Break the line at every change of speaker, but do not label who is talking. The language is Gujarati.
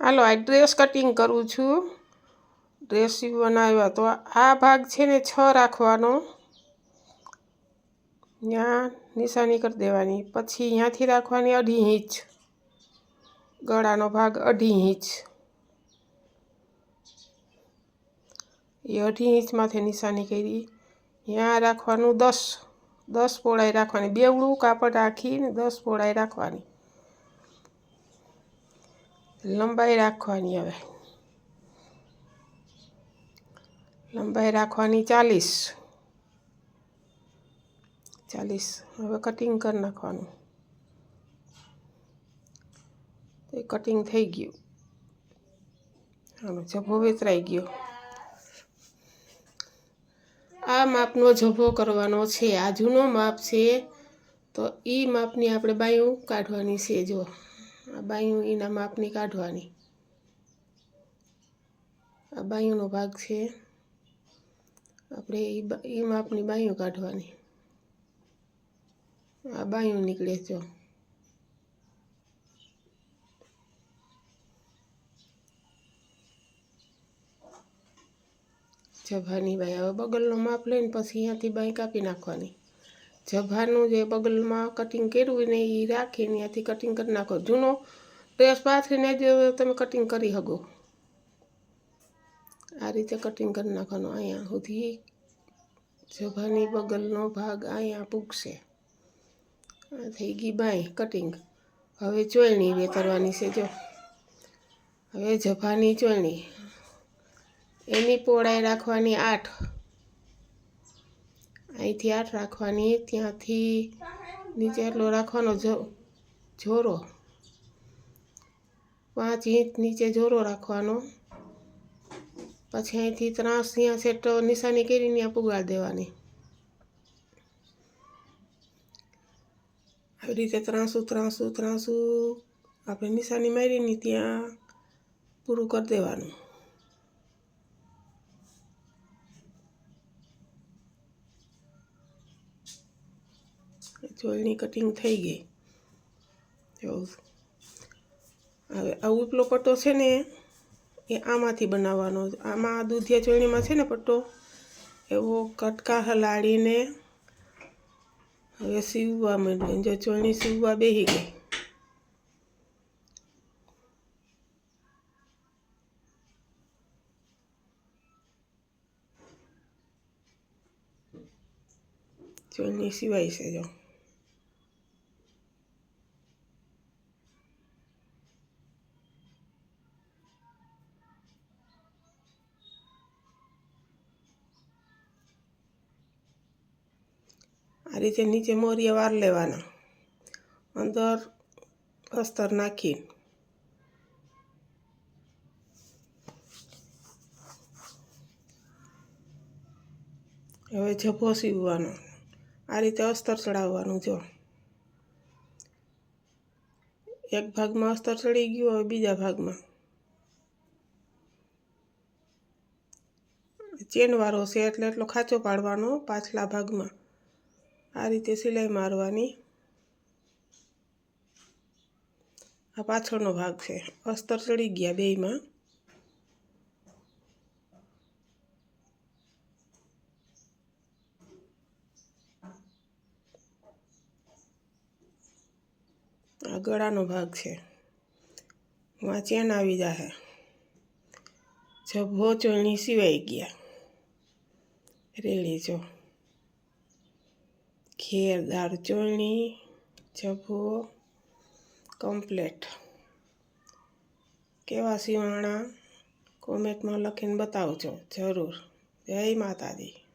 હાલો, આ ડ્રેસ કટિંગ કરું છું. ડ્રેસ બનાવ્યા. તો આ ભાગ છે ને છ રાખવાનો. ત્યાં નિશાની કરી દેવાની. પછી અહીંયાથી રાખવાની અઢી ઇંચ. ગળાનો ભાગ અઢી ઇંચ. એ અઢી ઇંચમાંથી નિશાની કરી. ત્યાં રાખવાનું દસ. દસ પોળાઈ રાખવાની. બેવડું કાપડ રાખીને દસ પોળાઈ રાખવાની. લંબાઈ રાખવાની હવે લંબાઈ રાખવાની ચાલીસ ચાલીસ હવે કટિંગ કરી નાખવાનું એ કટિંગ થઈ ગયું હવે જભો વેતરાઈ ગયો આ માપનો જભો કરવાનો છે. આ જૂનો માપ છે. તો એ માપની આપણે બાયું કાઢવાની છે જો આ બાયું એના માપની કાઢવાની. આ બાયુંનો ભાગ છે. આપણે એ માપની બાયું કાઢવાની. આ બાયું નીકળે જો જભાની બાઈ, હવે બગલનો માપ લઈને પછી અહીંયાથી બાઈ કાપી નાખવાની. જભાનું જે બગલમાં કટિંગ કર્યું ને એ રાખીને ત્યાંથી કટિંગ કરી નાખો. જૂનો ડ્રેસ પાથરીને જ તમે કટિંગ કરી શકો આ રીતે કટિંગ કરી નાખવાનું અહીંયા સુધી જભાની બગલનો ભાગ અહીંયા પૂગશે. આ થઈ ગઈ બાય કટિંગ હવે ચોયણી વેતરવાની છે, જો. હવે જભાની ચોયણી. એની પહોળાઈ રાખવાની આઠ. અહીંથી આઠ રાખવાની, ત્યાંથી નીચે એટલો રાખવાનો જોરો પાંચ ઇંચ નીચે જોરો રાખવાનો. પછી અહીંથી ત્રાસ ત્યાં સેટ નિશાની કરીને ત્યાં પુગાડી દેવાની. આવી રીતે ત્રાસું ત્રાસું ત્રાસું આપણે નિશાની મારીને ત્યાં પૂરું કરી દેવાનું. ચોળની કટિંગ થઈ ગઈ. એવું હવે આ ઉપલો પટ્ટો છે ને, એ આમાંથી બનાવવાનો આમાં દૂધિયા ચોળણીમાં છે ને પટ્ટો, એવો કટકા હલાડીને હવે સીવવા માંડ્યું. જો ચોળણી સીવવા બેસી ગઈ. ચોળણી સિવાય છે જો. આ રીતે નીચે મોરિયા વાર લેવાના. અંદર અસ્તર નાખી હવે જભો સીવવાનો આ રીતે અસ્તર ચડાવવાનું જો. એક ભાગમાં અસ્તર ચડી ગયું હવે બીજા ભાગમાં. ચેનવાળો છે એટલે એટલો ખાચો પાડવાનો પાછલા ભાગમાં. આ રીતે સિલાઈ મારવાની. આ પાછળનો ભાગ છે. અસ્તર ચડી ગયા બેયમાં. આ ગળાનો ભાગ છે. આ ચેન આવી જશે જભો ચોણી સિવાઈ ગયા. રેડી જો. ઘેરદાર ચોળણી જભો કમ્પ્લેટ કેવા સિવાણા કોમેન્ટમાં લખીને બતાવજો જરૂર. જય માતાજી.